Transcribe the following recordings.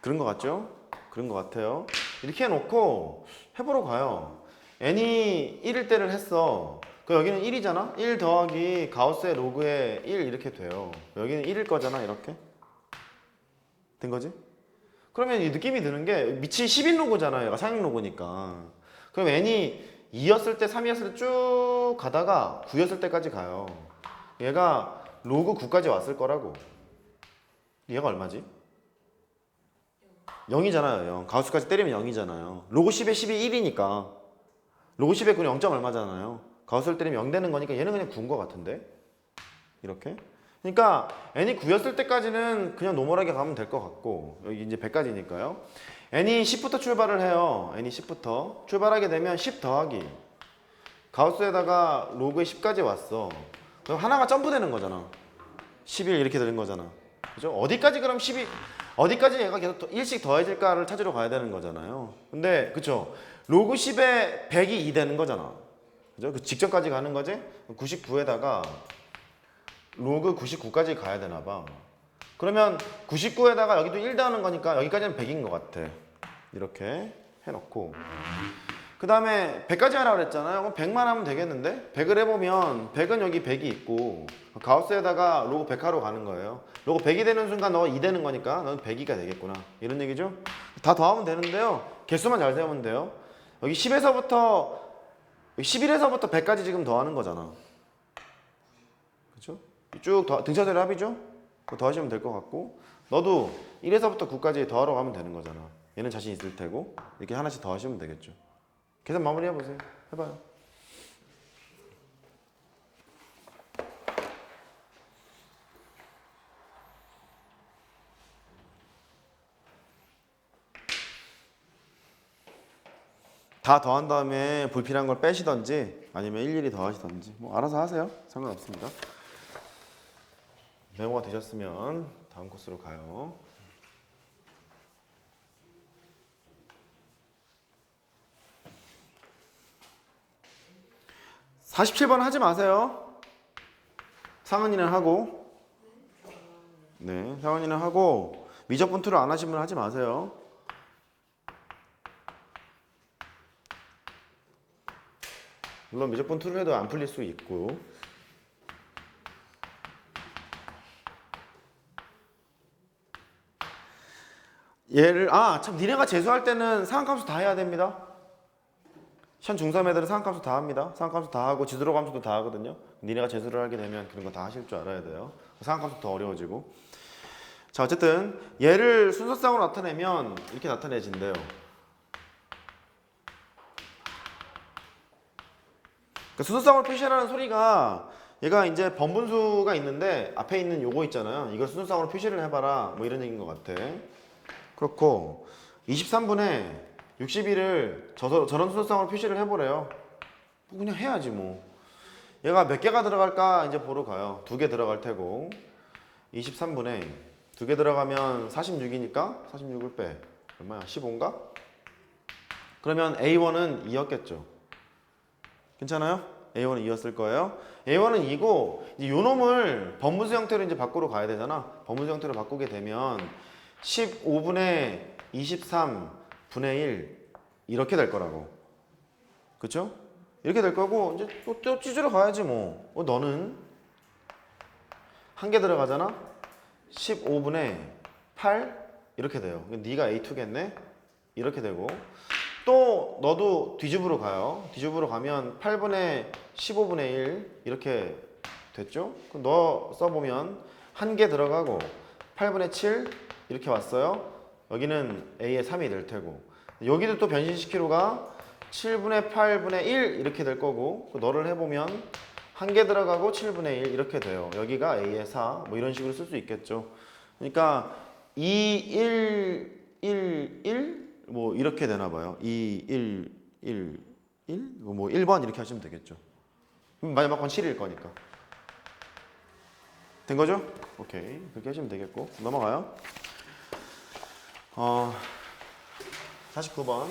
그런 것 같죠? 그런 것 같아요. 이렇게 해놓고 해보러 가요. n이 1일 때를 했어. 그 여기는 1이잖아? 1 더하기 가우스의 로그에 1 이렇게 돼요. 여기는 1일 거잖아, 이렇게. 된 거지? 그러면 이 느낌이 드는 게 밑이 10인 로그잖아요. 얘가 상행 로그니까. 그럼 n이 2였을 때, 3이었을 때 쭉 가다가 9였을 때까지 가요. 얘가 로그 9까지 왔을 거라고. 얘가 얼마지? 0이잖아요. 0. 가우스까지 때리면 0이잖아요. 로그 10에 10이 1이니까. 로그 10에 그럼 0점 얼마잖아요. 가우스를 때리면 0 되는 거니까 얘는 그냥 9인 것 같은데. 이렇게. 그러니까 n이 9였을 때까지는 그냥 노멀하게 가면 될 것 같고 여기 이제 100까지니까요. n이 10부터 출발을 해요. n이 10부터 출발하게 되면 10 더하기 가우스에다가 로그에 10까지 왔어. 그럼 하나가 점프되는 거잖아. 11 이렇게 되는 거잖아. 그죠? 어디까지 그럼 10이 어디까지 얘가 계속 더- 1씩 더해질까를 찾으러 가야 되는 거잖아요. 근데 그쵸? 로그 10에 100이 2 되는 거잖아. 그죠? 그 직전까지 가는 거지? 99에다가 로그 99까지 가야 되나 봐. 그러면 99에다가 여기도 1 더하는 거니까 여기까지는 100인 것 같아. 이렇게 해놓고. 그 다음에 100까지 하라고 그랬잖아요. 그럼 100만 하면 되겠는데? 100을 해보면 100은 여기 100이 있고 가우스에다가 로고 100하로 가는 거예요. 로고 100이 되는 순간 너가 2 되는 거니까 너는 102가 되겠구나. 이런 얘기죠? 다 더하면 되는데요. 개수만 잘 세우면 돼요. 여기 10에서부터 11에서부터 100까지 지금 더하는 거잖아. 그렇죠? 쭉 더, 등차제로 합이죠? 더하시면 될 것 같고 너도 1에서부터 9까지 더하러 가면 되는 거잖아. 얘는 자신 있을 테고 이렇게 하나씩 더하시면 되겠죠. 계산 마무리 해 보세요. 해봐요. 다 더한 다음에 불필요한 걸 빼시던지 아니면 일일이 더하시던지 뭐 알아서 하세요. 상관없습니다. 메모가 되셨으면 다음 코스로 가요. 47번 하지 마세요. 상은이는 하고. 네, 상은이는 하고 미적분 툴을 안 하신 분 하지 마세요. 물론 미적분 툴을 해도 안 풀릴 수 있고. 얘를 아 참 니네가 재수할 때는 상한함수 다 해야 됩니다. 현 중3 애들은 상한함수 다 합니다. 상한함수 다 하고 지드로 함수도 다 하거든요. 니네가 재수를 하게 되면 그런 거 다 하실 줄 알아야 돼요. 상한함수 더 어려워지고. 자 어쨌든 얘를 순서상으로 나타내면 이렇게 나타내진대요. 그러니까 순서상으로 표시하라는 소리가 얘가 이제 번분수가 있는데 앞에 있는 요거 있잖아요. 이걸 순서상으로 표시를 해봐라. 뭐 이런 얘기인 것 같아. 그렇고 23분에 61을 저, 저런 순서상으로 표시를 해보래요. 뭐 그냥 해야지 뭐. 얘가 몇 개가 들어갈까 이제 보러 가요. 두 개 들어갈 테고 23분에 두 개 들어가면 46이니까 46을 빼. 얼마야? 15인가? 그러면 A1은 2였겠죠. 괜찮아요? A1은 2였을 거예요. A1은 2고 이제 요 놈을 번분수 형태로 이제 밖으로 가야 되잖아. 번분수 형태로 바꾸게 되면 15분의 23 분의 1 이렇게 될 거라고. 그쵸? 이렇게 될 거고 이제 또, 또 찢으러 가야지 뭐. 어, 너는 한 개 들어가잖아. 15분의 8 이렇게 돼요. 네가 A2겠네. 이렇게 되고 또 너도 뒤집으러 가요. 뒤집으러 가면 8분의 15분의 1 이렇게 됐죠? 그럼 너 써보면 한 개 들어가고 8분의 7 이렇게 왔어요. 여기는 A의 3이 될 테고 여기도 또 변신시키로가 7분의 8분의 1 이렇게 될 거고 그 너를 해보면 한 개 들어가고 7분의 1 이렇게 돼요. 여기가 A의 4 뭐 이런 식으로 쓸 수 있겠죠. 그러니까 2, 1, 1, 1 뭐 이렇게 되나 봐요. 2, 1, 1, 1, 뭐 1번 이렇게 하시면 되겠죠. 마지막 건 7일 거니까. 된 거죠? 오케이. 그렇게 하시면 되겠고. 넘어가요. 어, 49번.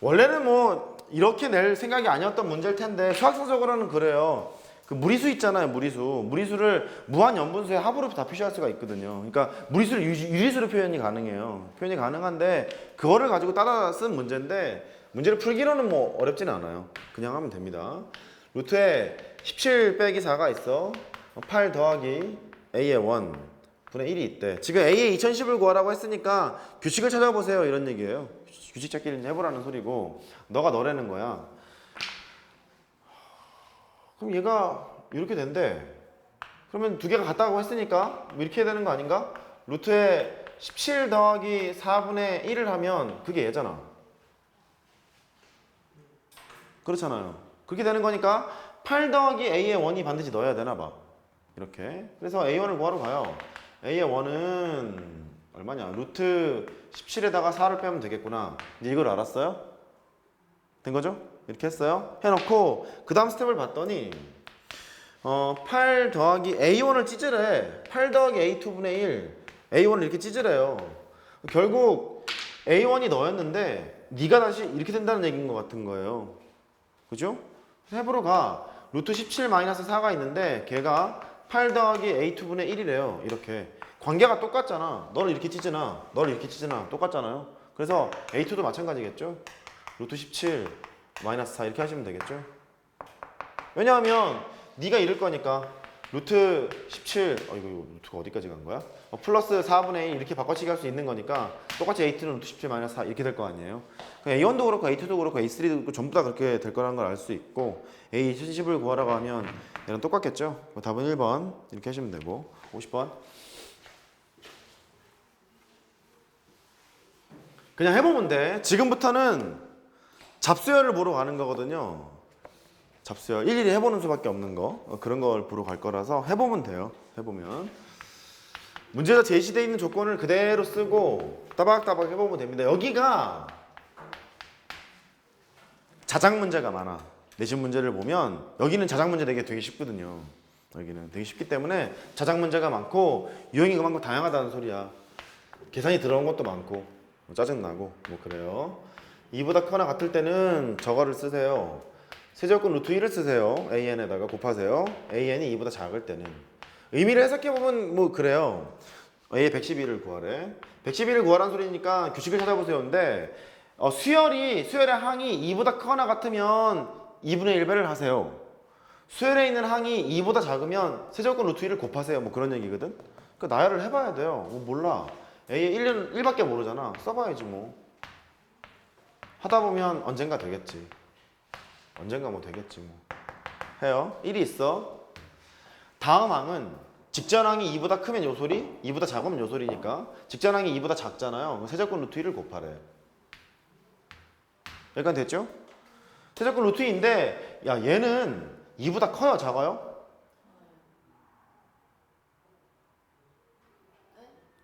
원래는 뭐 이렇게 낼 생각이 아니었던 문제일 텐데 수학적으로는 그래요. 그그 무리수 있잖아요, 무리수. 무리수를 무한 연분수의 합으로 다 표시할 수가 있거든요. 그러니까 무리수를 유- 유리수로 표현이 가능해요. 표현이 가능한데 그거를 가지고 따라 쓴 문제인데 문제를 풀기로는 뭐 어렵지는 않아요. 그냥 하면 됩니다. 루트에 17 빼기 4가 있어. 8 더하기 a의 1 분의 1이 있대. 지금 a의 2010을 구하라고 했으니까 규칙을 찾아보세요 이런 얘기예요. 규칙 찾기를 해보라는 소리고 너가 너라는 거야. 그럼 얘가 이렇게 된대. 그러면 두 개가 같다고 했으니까 뭐 이렇게 해야 되는 거 아닌가? 루트에 17 더하기 4분의 1을 하면 그게 얘잖아. 그렇잖아요. 그렇게 되는 거니까 8 더하기 a의 1이 반드시 넣어야 되나 봐. 이렇게. 그래서 a1을 구하러 가요. a의 1은 얼마냐? 루트 17에다가 4를 빼면 되겠구나. 이제 이걸 알았어요? 된 거죠? 이렇게 했어요. 해놓고 그 다음 스텝을 봤더니 어, 8 더하기 A1을 찢으래. 8 더하기 A2분의 1. A1을 이렇게 찢으래요. 결국 A1이 너였는데 네가 다시 이렇게 된다는 얘기인 것 같은 거예요. 그죠? 해보러 가. 루트 17 마이너스 4가 있는데 걔가 8 더하기 A2분의 1이래요. 이렇게. 관계가 똑같잖아. 너를 이렇게 찢으나 너를 이렇게 찢으나 똑같잖아요. 그래서 A2도 마찬가지겠죠? 루트 17 마이너스 4 이렇게 하시면 되겠죠? 왜냐하면 네가 이럴 거니까 루트 17어 이거, 루트가 어디까지 간 거야? 어, 플러스 4분의 1 이렇게 바꿔치기 할 수 있는 거니까 똑같이 A2는 루트 17 마이너스 4 이렇게 될 거 아니에요? 그러니까 A1도 그렇고 A2도 그렇고 A3도 그렇고 전부 다 그렇게 될 거라는 걸 알 수 있고 A20을 구하라고 하면 얘랑 똑같겠죠? 뭐 답은 1번 이렇게 하시면 되고 50번 그냥 해보면 돼 지금부터는 잡수열을 보러 가는 거거든요 잡수열 일일이 해보는 수밖에 없는 거. 어, 그런 걸 보러 갈 거라서 해보면 돼요. 해보면. 문제가 제시되어 있는 조건을 그대로 쓰고 따박따박 해보면 됩니다. 여기가 자작 문제가 많아. 내신 문제를 보면 여기는 자작 문제 되게 되게 쉽거든요. 여기는 되게 쉽기 때문에 자작 문제가 많고 유형이 그만큼 다양하다는 소리야. 계산이 들어온 것도 많고 뭐 짜증나고 뭐 그래요. 2보다 크거나 같을 때는 저거를 쓰세요 세제곱근 루트 1을 쓰세요. an에다가 곱하세요. an이 2보다 작을 때는. 의미를 해석해보면 뭐 그래요. a 111을 구하래. 111을 구하라는 소리니까 규칙을 찾아보세요. 근데 어, 수열이 수열의 항이 2보다 크거나 같으면 2분의 1배를 하세요. 수열에 있는 항이 2보다 작으면 세제곱근 루트 1을 곱하세요. 뭐 그런 얘기거든. 그 나열을 해봐야 돼요. 뭐 몰라. A의 1은 1밖에 모르잖아. 써봐야지 뭐. 하다 보면 언젠가 되겠지 언젠가 뭐 되겠지 뭐 해요 1이 있어 다음 항은 직전항이 2보다 크면 요소리 2보다 작으면 요소리니까 직전항이 2보다 작잖아요 세제곱 루트 1을 곱하래 여기까지 됐죠? 세제곱 루트 2인데 야 얘는 2보다 커요 작아요?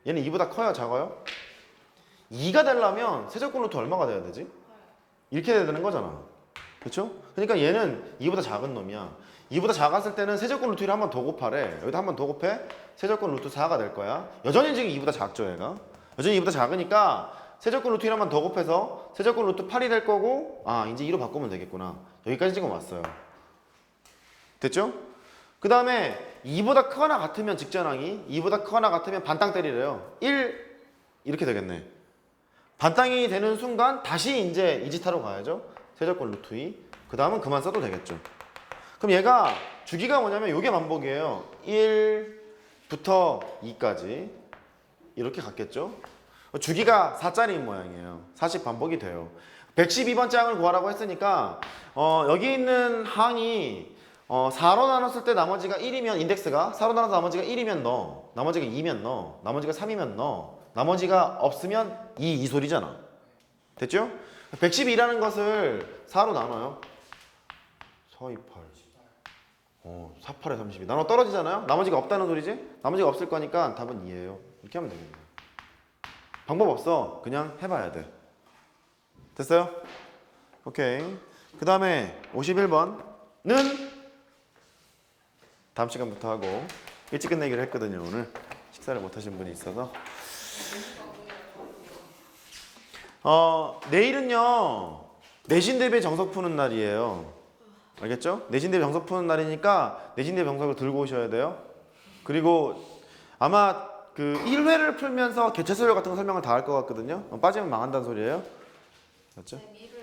얘는 2보다 커요 작아요? 2가 되려면 세제곱 루트 얼마가 돼야 되지? 이렇게 되는 거잖아 그렇죠? 그러니까 얘는 2보다 작은 놈이야. 2보다 작았을 때는 세제곱 루트 1을 한번 더 곱하래. 여기다 한번 더 곱해? 세제곱 루트 4가 될 거야. 여전히 지금 2보다 작죠 얘가. 여전히 2보다 작으니까 세제곱 루트 1 한번 더 곱해서 세제곱 루트 8이 될 거고 아 이제 2로 바꾸면 되겠구나. 여기까지 지금 왔어요. 됐죠? 그 다음에 2보다 크거나 같으면 직전항이 2보다 크거나 같으면 반땅 때리래요. 1 이렇게 되겠네. 반땅이 되는 순간 다시 이제 이지타로 가야죠 세제곱 루트 2. 그 다음은 그만 써도 되겠죠. 그럼 얘가 주기가 뭐냐면 이게 반복이에요. 1부터 2까지 이렇게 갔겠죠. 주기가 4짜리인 모양이에요. 40 반복이 돼요. 112번 장을 구하라고 했으니까 어, 여기 있는 항이 어, 4로 나눴을 때 나머지가 1이면 인덱스가 4로 나눠서 나머지가 1이면 너 나머지가 2면 너 나머지가 3이면 너 나머지가 없으면 2, 이 소리잖아. 됐죠? 112라는 것을 4로 나눠요. 4, 2, 8. 어, 4, 8에 32. 나눠 떨어지잖아요? 나머지가 없다는 소리지? 나머지가 없을 거니까 답은 2예요. 이렇게 하면 됩니다. 방법 없어. 그냥 해봐야 돼. 됐어요? 오케이. 그 다음에 51번은 다음 시간부터 하고 일찍 끝내기로 했거든요, 오늘. 식사를 못 하신 분이 있어서. 어, 내일은요, 내신 대비 정석 푸는 날이에요. 알겠죠? 내신대 병석 푸는 날이니까 내신대 병석을 들고 오셔야 돼요. 그리고 아마 그 1회를 풀면서 개체 서열 같은 거 설명을 다 할 것 같거든요. 어, 빠지면 망한다는 소리예요. 맞죠? 쌤 일을